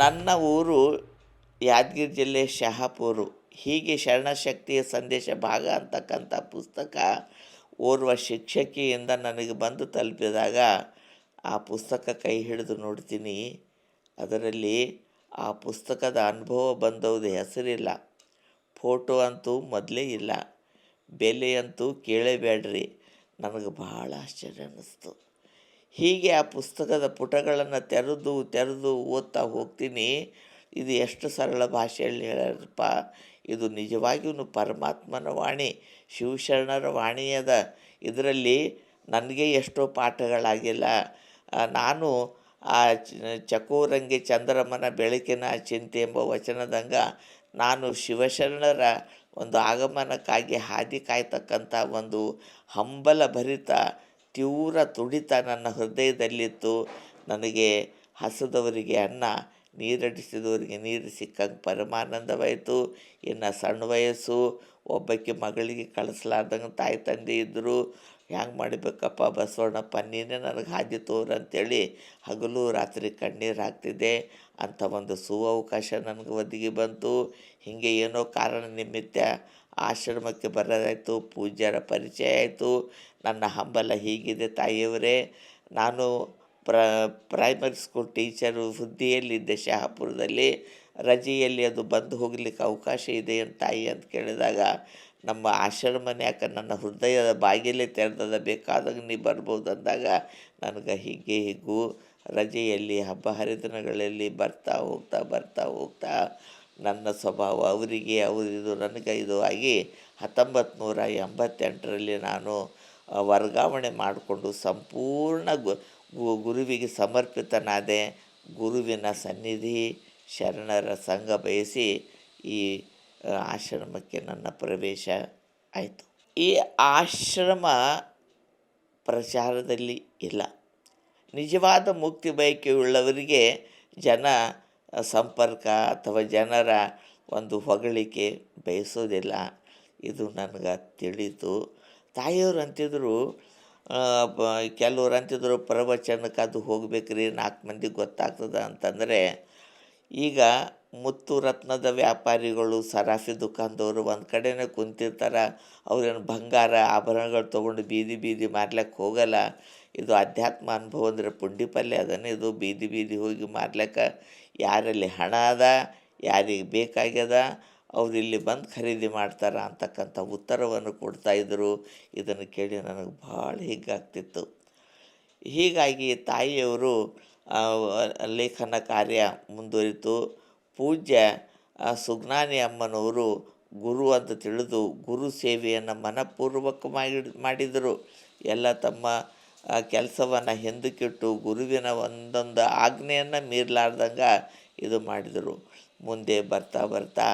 ನನ್ನ ಊರು ಯಾದಗಿರಿ ಜಿಲ್ಲೆ ಶಹಾಪುರು. ಹೀಗೆ ಶರಣಶಕ್ತಿಯ ಸಂದೇಶ ಭಾಗ ಅಂತಕ್ಕಂಥ ಪುಸ್ತಕ ಓರ್ವ ಶಿಕ್ಷಕಿಯಿಂದ ನನಗೆ ಬಂದು ತಲುಪಿದಾಗ ಆ ಪುಸ್ತಕ ಕೈ ಹಿಡಿದು ನೋಡ್ತೀನಿ. ಅದರಲ್ಲಿ ಆ ಪುಸ್ತಕದ ಅನುಭವ ಬಂದವ್ದು ಹೆಸರಿಲ್ಲ. ಫೋಟೋ ಅಂತೂ ಮೊದಲೇ ಇಲ್ಲ. ಬೆಲೆ ಅಂತೂ ಕೇಳೇಬೇಡ್ರಿ ನನಗೆ ಭಾಳ ಆಶ್ಚರ್ಯ ಅನ್ನಿಸ್ತು. ಹೀಗೆ ಆ ಪುಸ್ತಕದ ಪುಟಗಳನ್ನು ತೆರೆದು ತೆರೆದು ಓದ್ತಾ ಹೋಗ್ತೀನಿ. ಇದು ಎಷ್ಟು ಸರಳ ಭಾಷೆಯಲ್ಲಿ ಹೇಳ್ಯಾರಪ್ಪ ಇದು ನಿಜವಾಗಿಯೂ ಪರಮಾತ್ಮನ ವಾಣಿ, ಶಿವಶರಣರ ವಾಣಿಯದ. ಇದರಲ್ಲಿ ನನಗೆ ಎಷ್ಟೋ ಪಾಠಗಳಾಗಿಲ್ಲ. ನಾನು ಆ ಚಕೋರಂಗಿ ಚಂದ್ರಮನ ಬೆಳಕಿನ ಚಿಂತೆ ಎಂಬ ವಚನದಂಗ ನಾನು ಶಿವಶರಣರ ಒಂದು ಆಗಮನಕ್ಕಾಗಿ ಹಾದಿ ಕಾಯ್ತಕ್ಕಂಥ ಒಂದು ಹಂಬಲ ಭರಿತ ತೀವ್ರ ತುಡಿತ ನನ್ನ ಹೃದಯದಲ್ಲಿತ್ತು. ನನಗೆ ಹಸಿದವರಿಗೆ ಅನ್ನ, ನೀರಡಿಸಿದವರಿಗೆ ನೀರು ಸಿಕ್ಕಂಗೆ ಪರಮಾನಂದವಾಯಿತು. ಇನ್ನು ಸಣ್ಣ ವಯಸ್ಸು, ಒಬ್ಬಾಕಿ ಮಗಳಿಗೆ ಕಳಿಸ್ಲಾರ್ದಂಗೆ ತಾಯಿ ತಂದೆ ಇದ್ದರು. ಹ್ಯಾಂಗೆ ಮಾಡಬೇಕಪ್ಪ ಬಸವಣ್ಣಪ್ಪ ನೀನೇ ನನಗೆ ಹಾದಿ ತೋರು ಅಂತೇಳಿ ಹಗಲು ರಾತ್ರಿ ಕಣ್ಣೀರು ಹಾಕ್ತಿದ್ದೆ. ಅಂಥ ಒಂದು ಸುವವಕಾಶ ನನಗೆ ಒದಗಿ ಬಂತು. ಹೀಗೆ ಏನೋ ಕಾರಣ ನಿಮಿತ್ತ ಆಶ್ರಮಕ್ಕೆ ಬರೋದಾಯಿತು ಪೂಜ್ಯರ ಪರಿಚಯ ಆಯಿತು. ನನ್ನ ಹಂಬಲ ಹೀಗಿದೆ ತಾಯಿಯವರೇ. ನಾನು ಪ್ರ ಪ್ರೈಮರಿ ಸ್ಕೂಲ್ ಟೀಚರು ಹುದ್ದೆಯಲ್ಲಿದ್ದೆ ಶಹಾಪುರದಲ್ಲಿ. ರಜೆಯಲ್ಲಿ ಅದು ಬಂದು ಹೋಗಲಿಕ್ಕೆ ಅವಕಾಶ ಇದೆ ಅಂತ ತಾಯಿ ಅಂತ ಕೇಳಿದಾಗ, ನಮ್ಮ ಆಶ್ರಮನೇ ಯಾಕೆ ನನ್ನ ಹೃದಯದ ಬಾಗಿಲೇ ತೆರೆದದ ಬೇಕಾದಾಗ ನೀ ಬರ್ಬೋದು ಅಂದಾಗ, ನನಗೆ ಹೀಗೆ ಹೀಗೂ ರಜೆಯಲ್ಲಿ, ಹಬ್ಬ ಹರಿದಿನಗಳಲ್ಲಿ ಬರ್ತಾ ಹೋಗ್ತಾ ಬರ್ತಾ ಹೋಗ್ತಾ ನನ್ನ ಸ್ವಭಾವ ಅವರಿಗೆ ಅವರಿದು ನನಗೆ ಇದು ಆಗಿ ಹತ್ತೊಂಬತ್ತು ನೂರ ಎಂಬತ್ತೆಂಟರಲ್ಲಿ ನಾನು ವರ್ಗಾವಣೆ ಮಾಡಿಕೊಂಡು ಸಂಪೂರ್ಣ ಗುರುವಿಗೆ ಸಮರ್ಪಿತನಾದೆ ಗುರುವಿನ ಸನ್ನಿಧಿ ಶರಣರ ಸಂಘ ಬಯಸಿ ಈ ಆಶ್ರಮಕ್ಕೆ ನನ್ನ ಪ್ರವೇಶ ಆಯಿತು. ಈ ಆಶ್ರಮ ಪ್ರಚಾರದಲ್ಲಿ ಇಲ್ಲ. ನಿಜವಾದ ಮುಕ್ತಿ ಬಯಕೆಯುಳ್ಳವರಿಗೆ ಜನ ಸಂಪರ್ಕ ಅಥವಾ ಜನರ ಒಂದು ಹೊಗಳಿಕೆ ಬಯಸೋದಿಲ್ಲ. ಇದು ನನಗೆ ತಿಳಿತು ತಾಯಿಯವರು ಅಂತಿದ್ರು ಕೆಲವರು ಅಂತಿದ್ರು ಪ್ರವಚನಕ್ಕೆ ಅದು ಹೋಗ್ಬೇಕ್ರಿ, ನಾಲ್ಕು ಮಂದಿಗೆ ಗೊತ್ತಾಗ್ತದೆ ಅಂತಂದರೆ, ಈಗ ಮುತ್ತು ರತ್ನದ ವ್ಯಾಪಾರಿಗಳು ಸರಾಫಿ ದುಕಾನ್ದವರು ಒಂದು ಕಡೆನೇ ಕುಂತಿರ್ತಾರೆ, ಅವ್ರೇನು ಬಂಗಾರ ಆಭರಣಗಳು ತೊಗೊಂಡು ಬೀದಿ ಬೀದಿ ಮಾರ್ಲಿಕ್ಕೆ ಹೋಗಲ್ಲ, ಇದು ಅಧ್ಯಾತ್ಮ ಅನುಭವ ಅಂದರೆ ಪುಂಡಿ ಪಲ್ಯ ಅದನ್ನೇ, ಇದು ಬೀದಿ ಬೀದಿ ಹೋಗಿ ಮಾರ್ಲಿಕ್ಕೆ ಯಾರಲ್ಲಿ ಹಣ ಅದ, ಯಾರಿಗೆ ಬೇಕಾಗ್ಯದ ಅವ್ರು ಇಲ್ಲಿ ಬಂದು ಖರೀದಿ ಮಾಡ್ತಾರ ಅಂತಕ್ಕಂಥ ಉತ್ತರವನ್ನು ಕೊಡ್ತಾಯಿದ್ರು ಇದನ್ನು ಕೇಳಿ ನನಗೆ ಭಾಳ ಹಿಗ್ಗಾಗ್ತಿತ್ತು. ಹೀಗಾಗಿ ತಾಯಿಯವರು ಲೇಖನ ಕಾರ್ಯ ಮುಂದುವರಿತು. ಪೂಜ್ಯ ಸುಜ್ಞಾನಿ ಅಮ್ಮನವರು ಗುರು ಅಂತ ತಿಳಿದು ಗುರು ಸೇವೆಯನ್ನು ಮನಪೂರ್ವಕ ಮಾಡಿ ಮಾಡಿದರು. ಎಲ್ಲ ತಮ್ಮ ಕೆಲಸವನ್ನು ಹಿಂದಕ್ಕಿಟ್ಟು ಗುರುವಿನ ಒಂದೊಂದು ಆಜ್ಞೆಯನ್ನು ಮೀರಲಾರ್ದಂಗೆ ಇದು ಮಾಡಿದರು. ಮುಂದೆ ಬರ್ತಾ ಬರ್ತಾ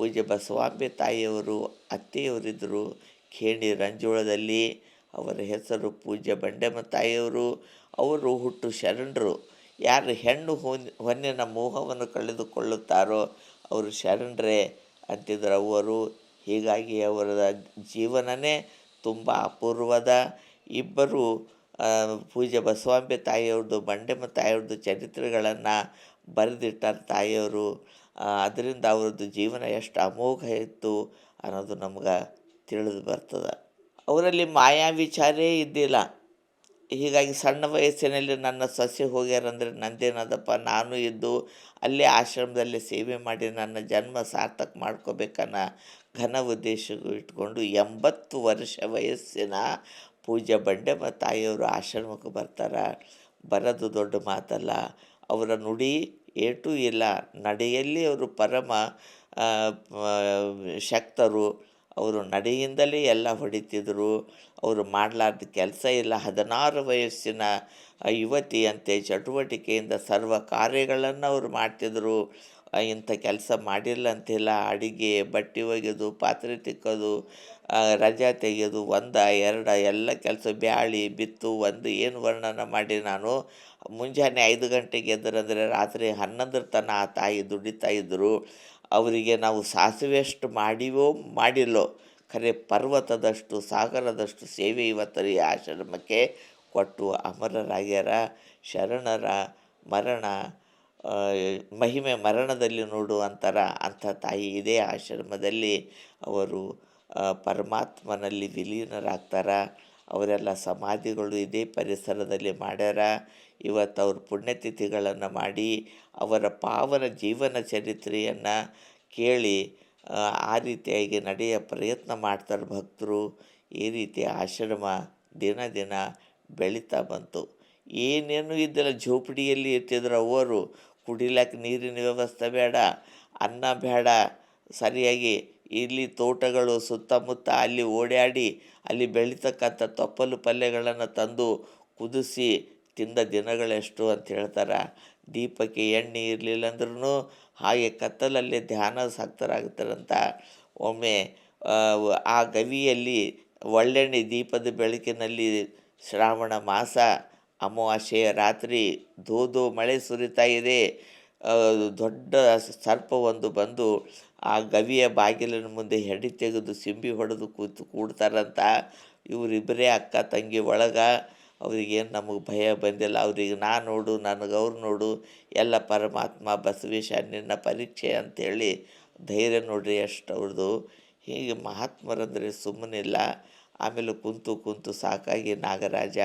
ಪೂಜ್ಯ ಬಸವಾಂಬೆ ತಾಯಿಯವರು ಅತ್ತೆಯವರಿದ್ದರು. ಖೇಣಿ ರಂಜೋಳದಲ್ಲಿ ಅವರ ಹೆಸರು ಪೂಜ್ಯ ಬಂಡೆಮ್ಮ ತಾಯಿಯವರು ಅವರು ಹುಟ್ಟು ಶರಣರು. ಯಾರು ಹೆಣ್ಣು ಹೊನ್ ಹೊನ್ನಿನ ಮೋಹವನ್ನು ಕಳೆದುಕೊಳ್ಳುತ್ತಾರೋ ಅವರು ಶರಣರೇ ಅಂತಿದ್ರು ಅವರು. ಹೀಗಾಗಿ ಅವರ ಜೀವನನೇ ತುಂಬ ಅಪೂರ್ವದ. ಇಬ್ಬರು ಪೂಜ್ಯ ಬಸವಾಂಬೆ ತಾಯಿಯವ್ರದ್ದು ಬಂಡೆಮ್ಮ ತಾಯಿಯವ್ರದ್ದು ಚರಿತ್ರೆಗಳನ್ನು ಬರೆದಿಟ್ಟಾರೆ ತಾಯಿಯವರು. ಅದರಿಂದ ಅವ್ರದ್ದು ಜೀವನ ಎಷ್ಟು ಅಮೋಘ ಇತ್ತು ಅನ್ನೋದು ನಮ್ಗೆ ತಿಳಿದು ಬರ್ತದೆ. ಅವರಲ್ಲಿ ಮಾಯಾ ವಿಚಾರೇ ಇದ್ದಿಲ್ಲ. ಹೀಗಾಗಿ ಸಣ್ಣ ವಯಸ್ಸಿನಲ್ಲಿ ನನ್ನ ಸಸಿ ಹೋಗ್ಯಾರಂದರೆ ನಂದೇನದಪ್ಪ, ನಾನು ಇದ್ದು ಅಲ್ಲೇ ಆಶ್ರಮದಲ್ಲಿ ಸೇವೆ ಮಾಡಿ ನನ್ನ ಜನ್ಮ ಸಾರ್ಥಕ ಮಾಡ್ಕೋಬೇಕನ್ನೋ ಘನ ಉದ್ದೇಶ ಇಟ್ಕೊಂಡು ಎಂಬತ್ತು ವರ್ಷ ವಯಸ್ಸಿನ ಪೂಜ್ಯ ಬಂಡೆಮ್ಮ ತಾಯಿಯವರು ಆಶ್ರಮಕ್ಕೆ ಬರ್ತಾರೆ. ಬರೋದು ದೊಡ್ಡ ಮಾತಲ್ಲ. ಅವರ ನುಡಿ ಏಟೂ ಇಲ್ಲ. ನಡೆಯಲ್ಲಿ ಅವರು ಪರಮ ಶಕ್ತರು. ಅವರು ನಡೆಯಿಂದಲೇ ಎಲ್ಲ ಹೊಡಿತಿದ್ರು. ಅವರು ಮಾಡಲಾರ್ದ ಕೆಲಸ ಇಲ್ಲ. ಹದಿನಾರು ವಯಸ್ಸಿನ ಯುವತಿಯಂತೆ ಚಟುವಟಿಕೆಯಿಂದ ಸರ್ವ ಕಾರ್ಯಗಳನ್ನು ಅವರು ಮಾಡ್ತಿದ್ರು. ಆ, ಇಂಥ ಕೆಲಸ ಮಾಡಿಲ್ಲ ಅಂತಿಲ್ಲ. ಅಡಿಗೆ, ಬಟ್ಟೆ ಒಗೆಯೋದು ಪಾತ್ರೆ ತಿಕ್ಕೋದು ರಜೆ ತೆಗೆಯೋದು ಒಂದ, ಎರಡ, ಎಲ್ಲ ಕೆಲಸ ಬ್ಯಾಳಿ, ಬಿತ್ತು, ಒಂದು ಏನು ವರ್ಣನ ಮಾಡಿ ನಾನು ಮುಂಜಾನೆ ಐದು ಗಂಟೆಗೆ ಎದ್ದರಂದರೆ ರಾತ್ರಿ ಹನ್ನೊಂದರ ತನ ಆ ತಾಯಿ ದುಡಿತಾ ಇದ್ದರು ಅವರಿಗೆ ನಾವು ಸಾಸಿವೆಷ್ಟು ಮಾಡಿವೋ, ಮಾಡಿಲ್ಲೋ, ಖರೆ ಪರ್ವತದಷ್ಟು, ಸಾಗರದಷ್ಟು ಸೇವೆ ಇವತ್ತರ ಈ ಆಶ್ರಮಕ್ಕೆ ಕೊಟ್ಟು ಅಮರರಾಗ್ಯಾರ. ಶರಣರ ಮರಣ ಮಹಿಮೆ ಮರಣದಲ್ಲಿ ನೋಡು ಅಂತರ ಅಂಥ ತಾಯಿ ಇದೇ ಆಶ್ರಮದಲ್ಲಿ ಅವರು ಪರಮಾತ್ಮನಲ್ಲಿ ವಿಲೀನರಾಗ್ತಾರೆ ಅವರೆಲ್ಲ ಸಮಾಧಿಗಳು ಇದೇ ಪರಿಸರದಲ್ಲಿ ಮಾಡ್ಯಾರ ಇವತ್ತು ಅವ್ರ ಪುಣ್ಯತಿಥಿಗಳನ್ನು ಮಾಡಿ ಅವರ ಪಾವನ ಜೀವನ ಚರಿತ್ರೆಯನ್ನು ಕೇಳಿ ಆ, ರೀತಿಯಾಗಿ ನಡೆಯ ಪ್ರಯತ್ನ ಮಾಡ್ತಾರೆ ಭಕ್ತರು. ಈ ರೀತಿ ಆಶ್ರಮ ದಿನ ದಿನ ಬೆಳೀತಾ ಬಂತು. ಏನೇನು ಇದ್ದಿಲ್ಲ ಝೋಪಡಿಯಲ್ಲಿ ಇರ್ತಿದ್ರು ಅವರು ಕುಡಿಲಕ್ಕೆ ನೀರಿನ ವ್ಯವಸ್ಥೆ ಬೇಡ ಅನ್ನ ಬೇಡ. ಸರಿಯಾಗಿ ಇಲ್ಲಿ ತೋಟಗಳು ಸುತ್ತಮುತ್ತ ಅಲ್ಲಿ ಓಡಾಡಿ ಅಲ್ಲಿ ಬೆಳೀತಕ್ಕಂಥ ತೊಪ್ಪಲು ಪಲ್ಯಗಳನ್ನು ತಂದು ಕುದಿಸಿ ತಿಂದ ದಿನಗಳೆಷ್ಟು ಅಂತ ಹೇಳ್ತಾರೆ. ದೀಪಕ್ಕೆ ಎಣ್ಣೆ ಇರಲಿಲ್ಲ ಅಂದ್ರೂ ಹಾಗೆ ಕತ್ತಲಲ್ಲಿ ಧ್ಯಾನ ಸಾಕ್ತರಾಗ್ತಾರಂತ. ಒಮ್ಮೆ ಆ, ಗವಿಯಲ್ಲಿ ಒಳ್ಳೆಣ್ಣೆ ದೀಪದ ಬೆಳಕಿನಲ್ಲಿ ಶ್ರಾವಣ ಮಾಸ ಅಮಾವಾಸ್ಯೆಯ ರಾತ್ರಿ ದೋದೋ ಮಳೆ ಸುರಿತಾ ಇದೆ. ದೊಡ್ಡ ಸರ್ಪ ಒಂದು ಬಂದು ಆ ಗವಿಯ ಬಾಗಿಲಿನ ಮುಂದೆ ಹೆಡಿ ತೆಗೆದು ಸಿಂಬಿ ಹೊಡೆದು ಕೂತು ಕೂಡ್ತಾರಂತ ಇವರಿಬ್ಬರೇ ಅಕ್ಕ, ತಂಗಿ ಒಳಗೆ. ಅವ್ರಿಗೇನು ನಮಗೆ ಭಯ ಬಂದಿಲ್ಲ. ಅವ್ರಿಗೆ ನಾ ನೋಡು, ನನಗೆ ಅವ್ರು ನೋಡು, ಎಲ್ಲ ಪರಮಾತ್ಮ ಬಸವೇಶ ನಿನ್ನ ಪರೀಕ್ಷೆ ಅಂಥೇಳಿ ಧೈರ್ಯ ನೋಡ್ರಿ ಅಷ್ಟು ಅವ್ರದ್ದು ಹೀಗೆ ಮಹಾತ್ಮರಂದರೆ ಸುಮ್ಮನಿಲ್ಲ ಆಮೇಲೆ ಕುಂತು ಕುಂತು ಸಾಕಾಗಿ ನಾಗರಾಜ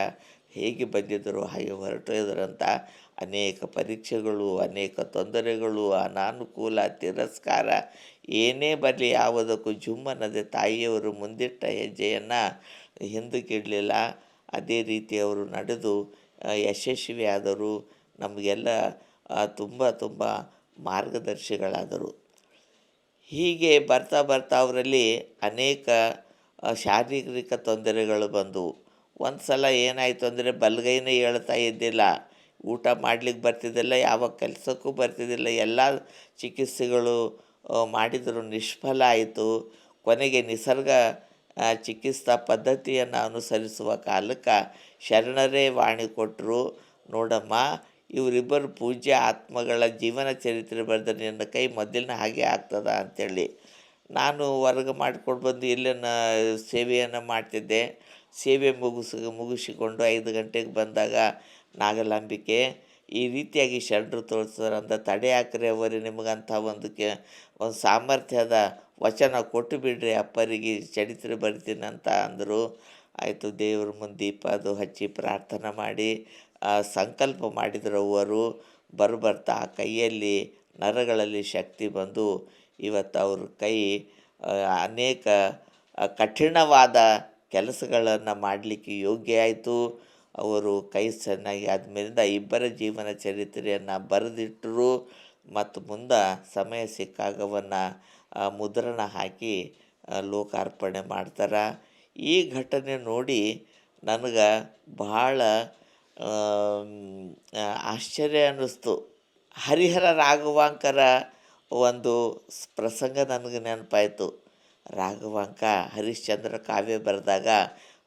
ಹೇಗೆ ಬಂದಿದ್ದರು, ಹಾಗೆ ಹೊರಟಿದ್ರಂತ ಅನೇಕ ಪರೀಕ್ಷೆಗಳು, ಅನೇಕ ತೊಂದರೆಗಳು, ಅನಾನುಕೂಲ, ತಿರಸ್ಕಾರ, ಏನೇ ಬರಲಿ ಯಾವುದಕ್ಕೂ ಜುಮ್ಮನದೆ ತಾಯಿಯವರು ಮುಂದಿಟ್ಟ ಹೆಜ್ಜೆಯನ್ನು ಹಿಂದಕ್ಕಿಡಲಿಲ್ಲ ಅದೇ ರೀತಿ ಅವರು ನಡೆದು ಯಶಸ್ವಿಯಾದರು. ನಮಗೆಲ್ಲ ತುಂಬ ತುಂಬ ಮಾರ್ಗದರ್ಶಿಗಳಾದರು. ಹೀಗೆ ಬರ್ತಾ ಬರ್ತಾ ಅವರಲ್ಲಿ ಅನೇಕ ಶಾರೀರಿಕ ತೊಂದರೆಗಳು ಬಂದವು. ಒಂದು ಸಲ ಏನಾಯಿತು ಅಂದರೆ ಬಲಗೈನೇ ಹೇಳ್ತಾ ಇದ್ದಿಲ್ಲ. ಊಟ ಮಾಡ್ಲಿಕ್ಕೆ ಬರ್ತಿದ್ದಿಲ್ಲ ಯಾವ ಕೆಲಸಕ್ಕೂ ಬರ್ತಿದ್ದಿಲ್ಲ. ಎಲ್ಲ ಚಿಕಿತ್ಸೆಗಳು ಮಾಡಿದರೂ. ನಿಷ್ಫಲ ಆಯಿತು. ಕೊನೆಗೆ ನಿಸರ್ಗ ಚಿಕಿತ್ಸಾ ಪದ್ಧತಿಯನ್ನು ಅನುಸರಿಸುವ ಕಾಲಕ್ಕೆ ಶರಣರೇ ವಾಣಿ ಕೊಟ್ಟರು ನೋಡಮ್ಮ, ಇವರಿಬ್ಬರು ಪೂಜ್ಯ ಆತ್ಮಗಳ ಜೀವನ ಚರಿತ್ರೆ ಬರೆದ ನಿನ್ನ ಕೈ ಮೊದಲಿನ ಹಾಗೆ ಆಗ್ತದ ಅಂಥೇಳಿ ನಾನು ವರ್ಗ ಮಾಡಿಕೊಂಡು ಬಂದು ಇಲ್ಲಿನ ಸೇವೆಯನ್ನು ಮಾಡ್ತಿದ್ದೆ. ಸೇವೆ ಮುಗಿಸಿ, ಮುಗಿಸಿಕೊಂಡು ಐದು ಗಂಟೆಗೆ ಬಂದಾಗ ನಾಗಲಾಂಬಿಕೆ, ಈ ರೀತಿಯಾಗಿ ಶರಣರು ತೋರಿಸ್ತಾರಂತ ತಡೆ ಹಾಕ್ರಿ ಅವರಿ ನಿಮಗಂಥ ಒಂದು ಕೆ, ಒಂದು ಸಾಮರ್ಥ್ಯದ ವಚನ ಕೊಟ್ಟು ಬಿಡ್ರಿ, ಅಪ್ಪರಿಗೆ ಚರಿತ್ರೆ ಅಂತ ಅಂದರು. ಆಯಿತು, ದೇವ್ರ ಮುಂದೆ ದೀಪ ಅದು ಹಚ್ಚಿ ಪ್ರಾರ್ಥನೆ ಮಾಡಿ ಸಂಕಲ್ಪ ಮಾಡಿದ್ರು ಅವರು. ಬರುಬರ್ತಾ ಆ ಕೈಯಲ್ಲಿ, ನರಗಳಲ್ಲಿ ಶಕ್ತಿ ಬಂದು ಇವತ್ತು ಅವ್ರ ಕೈ ಅನೇಕ ಕಠಿಣವಾದ ಕೆಲಸಗಳನ್ನು ಮಾಡಲಿಕ್ಕೆ ಯೋಗ್ಯ ಆಯಿತು. ಅವರು ಕೈ ಚೆನ್ನಾಗಿ ಆದ್ಮೇಲಿಂದ ಇಬ್ಬರ ಜೀವನ ಚರಿತ್ರೆಯನ್ನು ಬರೆದಿಟ್ಟರು ಮತ್ತು ಮುಂದೆ ಸಮಯ ಸಿಕ್ಕಾಗವನ್ನು ಮುದ್ರಣ ಹಾಕಿ ಲೋಕಾರ್ಪಣೆ ಮಾಡ್ತಾರೆ. ಈ ಘಟನೆ ನೋಡಿ ನನಗೆ ಬಹಳ ಆಶ್ಚರ್ಯ ಅನ್ನಿಸ್ತು. ಹರಿಹರ ರಾಘವಾಂಕರ ಒಂದು ಪ್ರಸಂಗ ನನಗೆ ನೆನಪಾಯಿತು. ರಾಘವಾಂಕ, ಹರಿಶ್ಚಂದ್ರ ಕಾವ್ಯ ಬರೆದಾಗ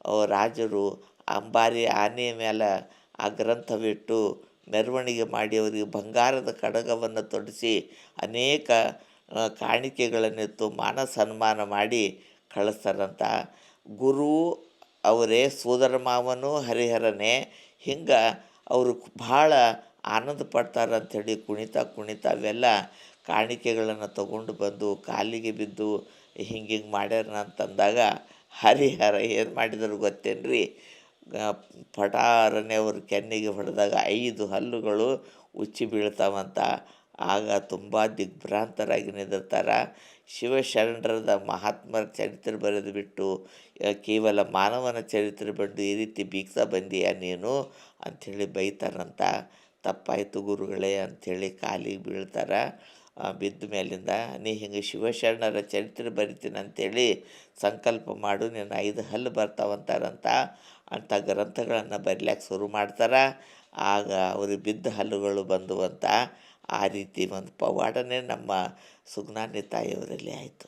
ಅವ ರಾಜರು ಅಂಬಾರಿ ಆನೆಯ ಮೇಲೆ ಆ ಗ್ರಂಥವಿಟ್ಟು ಮೆರವಣಿಗೆ ಮಾಡಿ ಅವರಿಗೆ ಬಂಗಾರದ ಕಡಗವನ್ನು ತೊಡಿಸಿ ಅನೇಕ ಕಾಣಿಕೆಗಳನ್ನಿತ್ತು ಮಾನ ಸನ್ಮಾನ ಮಾಡಿ ಕಳಿಸ್ತಾರಂತ. ಗುರು ಅವರೇ ಸೋದರ ಮಾವನು ಹರಿಹರನೇ, ಹಿಂಗೆ ಅವರು ಭಾಳ ಆನಂದ ಪಡ್ತಾರೆ ಅಂಥೇಳಿ ಕುಣಿತ ಕುಣಿತಾ ಅವೆಲ್ಲ ಕಾಣಿಕೆಗಳನ್ನು ತಗೊಂಡು ಬಂದು ಕಾಲಿಗೆ ಬಿದ್ದು ಹಿಂಗೆ ಹಿಂಗೆ ಮಾಡ್ಯಾರ ಅಂತಂದಾಗ ಹರಿಹರ ಏನು ಮಾಡಿದ್ರು ಗೊತ್ತೇನ್ರಿ? ಪಟಾರನೆ ಅವ್ರ ಕೆನ್ನಿಗೆ ಹೊಡೆದಾಗ ಐದು ಹಲ್ಲುಗಳು ಉಚ್ಚಿ ಬೀಳ್ತಾವಂತ. ಆಗ ತುಂಬ ದಿಗ್ಭ್ರಾಂತರಾಗಿ ನಿಂದಿರ್ತಾರೆ. ಶಿವಶರಣರದ ಮಹಾತ್ಮರ ಚರಿತ್ರೆ ಬರೆದು ಬಿಟ್ಟು ಕೇವಲ ಮಾನವನ ಚರಿತ್ರೆ ಬಂದು ಈ ರೀತಿ ಬೀಗ್ತಾ ಬಂದೀಯ ನೀನು? ಅಂಥೇಳಿ ಬೈತಾರಂತ. ತಪ್ಪಾಯಿತು ಗುರುಗಳೇ, ಅಂಥೇಳಿ ಕಾಲಿಗೆ ಬೀಳ್ತಾರೆ. ಬಿದ್ದ ಮೇಲಿಂದ, ನೀ ಹಿಂಗೆ ಶಿವಶರಣರ ಚರಿತ್ರೆ ಬರಿತೀನಿ ಅಂತೇಳಿ ಸಂಕಲ್ಪ ಮಾಡು, ನಿನ್ನ ಐದು ಹಲ್ಲು ಬರ್ತಾವಂತಾರಂತ ಅಂಥ ಗ್ರಂಥಗಳನ್ನು ಬರಿಲಿಕ್ಕೆ ಶುರು ಮಾಡ್ತಾರೆ. ಆಗ ಅವ್ರಿಗೆ ಬಿದ್ದ ಹಲ್ಲುಗಳು ಬಂದುವಂತ ಆ ರೀತಿ ಒಂದು ಪವಾಡನೆ ನಮ್ಮ ಸುಜ್ಞಾನಿ ತಾಯಿಯವರಲ್ಲಿ ಆಯಿತು.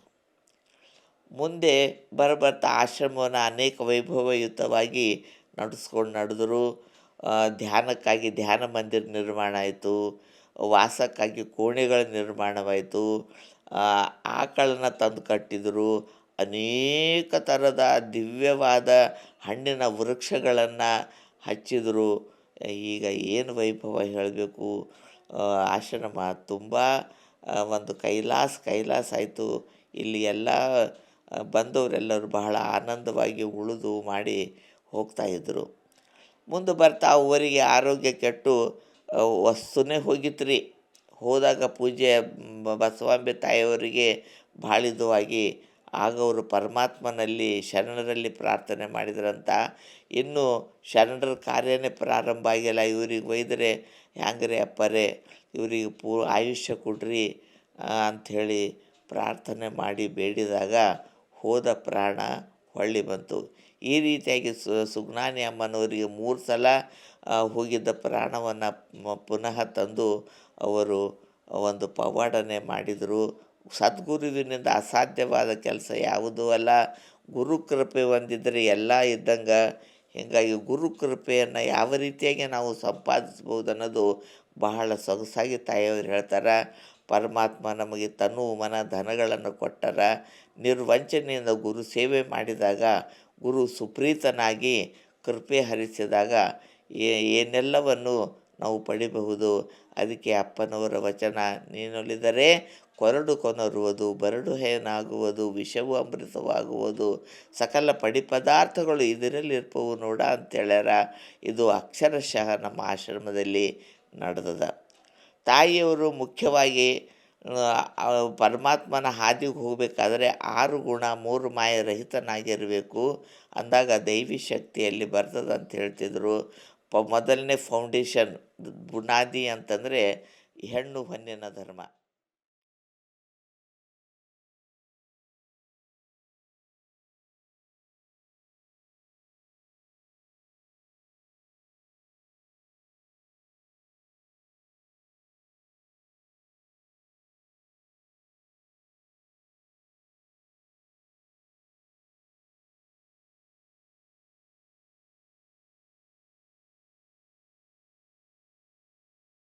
ಮುಂದೆ ಬರಬರ್ತಾ ಆಶ್ರಮವನ್ನು ಅನೇಕ ವೈಭವಯುತವಾಗಿ ನಡೆಸ್ಕೊಂಡು ನಡೆದರು. ಧ್ಯಾನಕ್ಕಾಗಿ ಧ್ಯಾನ ಮಂದಿರ ನಿರ್ಮಾಣ ಆಯಿತು. ವಾಸಕ್ಕಾಗಿ ಕೋಣೆಗಳ ನಿರ್ಮಾಣವಾಯಿತು. ಆಕಳನ್ನು ತಂದು ಕಟ್ಟಿದರು. ಅನೇಕ ಥರದ ದಿವ್ಯವಾದ ಹಣ್ಣಿನ ವೃಕ್ಷಗಳನ್ನು ಹಚ್ಚಿದರು. ಈಗ ಏನು ವೈಭವ ಹೇಳಬೇಕು? ಆಶ್ರಮ ತುಂಬ ಒಂದು ಕೈಲಾಸ ಕೈಲಾಸ ಆಯಿತು. ಇಲ್ಲಿ ಎಲ್ಲ ಬಂದವರೆಲ್ಲರೂ ಬಹಳ ಆನಂದವಾಗಿ ಉಳಿದು ಮಾಡಿ ಹೋಗ್ತಾಯಿದ್ರು ಮುಂದೆ ಬರ್ತಾ ಅವರಿಗೆ ಆರೋಗ್ಯ ಕೆಟ್ಟು ವಸ್ತುನೇ ಹೋಗಿತ್ತು ರೀ ಹೋದಾಗ ಪೂಜೆ ಬಸವಾಂಬೆ ತಾಯಿಯವರಿಗೆ ಭಾಳ ಇದುವಾಗಿ ಆಗ ಅವರು ಪರಮಾತ್ಮನಲ್ಲಿ ಶರಣರಲ್ಲಿ ಪ್ರಾರ್ಥನೆ ಮಾಡಿದ್ರಂತ. ಇನ್ನು ಶರಣರ ಕಾರ್ಯನೇ ಪ್ರಾರಂಭ ಆಗಿಲ್ಲ ಇವ್ರಿಗೆ ಒಯ್ದರೆ ಹ್ಯಾಂಗ್ರೆ ಅಪ್ಪರೇ, ಇವ್ರಿಗೆ ಪೂ, ಆಯುಷ್ಯ ಕೊಡ್ರಿ ಅಂಥೇಳಿ ಪ್ರಾರ್ಥನೆ ಮಾಡಿ ಬೇಡಿದಾಗ ಹೋದ ಪ್ರಾಣ ಹೊಳ್ಳಿ ಬಂತು. ಈ ರೀತಿಯಾಗಿ ಸುಜ್ಞಾನಿ ಅಮ್ಮನವರಿಗೆ ಮೂರು ಸಲ ಹೋಗಿದ್ದ ಪ್ರಾಣವನ್ನು ಪುನಃ ತಂದು ಅವರು ಒಂದು ಪವಾಡನೆ ಮಾಡಿದರು. ಸದ್ಗುರುವಿನಿಂದ ಅಸಾಧ್ಯವಾದ ಕೆಲಸ ಯಾವುದೂ ಅಲ್ಲ. ಗುರು ಕೃಪೆ ಹೊಂದಿದ್ದರೆ ಎಲ್ಲ ಇದ್ದಂಗೆ. ಹೀಗಾಗಿ ಗುರು ಕೃಪೆಯನ್ನು ಯಾವ ರೀತಿಯಾಗಿ ನಾವು ಸಂಪಾದಿಸ್ಬೋದು ಅನ್ನೋದು ಬಹಳ ಸೊಗಸಾಗಿ ತಾಯಿಯವರು ಹೇಳ್ತಾರೆ. ಪರಮಾತ್ಮ ನಮಗೆ ತನು ಮನ ಧನಗಳನ್ನು ಕೊಟ್ಟರ, ನಿರ್ವಂಚನೆಯಿಂದ ಗುರು ಸೇವೆ ಮಾಡಿದಾಗ ಗುರು ಸುಪ್ರೀತನಾಗಿ ಕೃಪೆ ಹರಿಸಿದಾಗ ಏನೆಲ್ಲವನ್ನು ನಾವು ಪಡಿಬಹುದು? ಅದಕ್ಕೆ ಅಪ್ಪನವರ ವಚನ, ನೀನೊಲಿದರೆ ಕೊರಡು ಕೊನರುವುದು, ಬರಡು ಹೇನಾಗುವುದು, ವಿಷವು ಅಮೃತವಾಗುವುದು, ಸಕಲ ಪಡಿ ಪದಾರ್ಥಗಳು ಇದರಲ್ಲಿರ್ಪವು ನೋಡ ಅಂತೇಳ್ಯಾರ. ಇದು ಅಕ್ಷರಶಃ ನಮ್ಮ ಆಶ್ರಮದಲ್ಲಿ ನಡೆದದ. ತಾಯಿಯವರು ಮುಖ್ಯವಾಗಿ ಪರಮಾತ್ಮನ ಹಾದಿಗೆ ಹೋಗಬೇಕಾದ್ರೆ ಆರು ಗುಣ ಮೂರು ಮಾಯ ರಹಿತನಾಗಿರಬೇಕು. ಅಂದಾಗ ದೈವಿ ಶಕ್ತಿಯಲ್ಲಿ ಬರ್ತದೆ ಅಂತ ಹೇಳ್ತಿದ್ರು. ಮೊದಲನೇ ಫೌಂಡೇಶನ್ ಬುನಾದಿ ಅಂತಂದರೆ ಹೆಣ್ಣು, ಹೊನ್ನಿನ ಧರ್ಮ.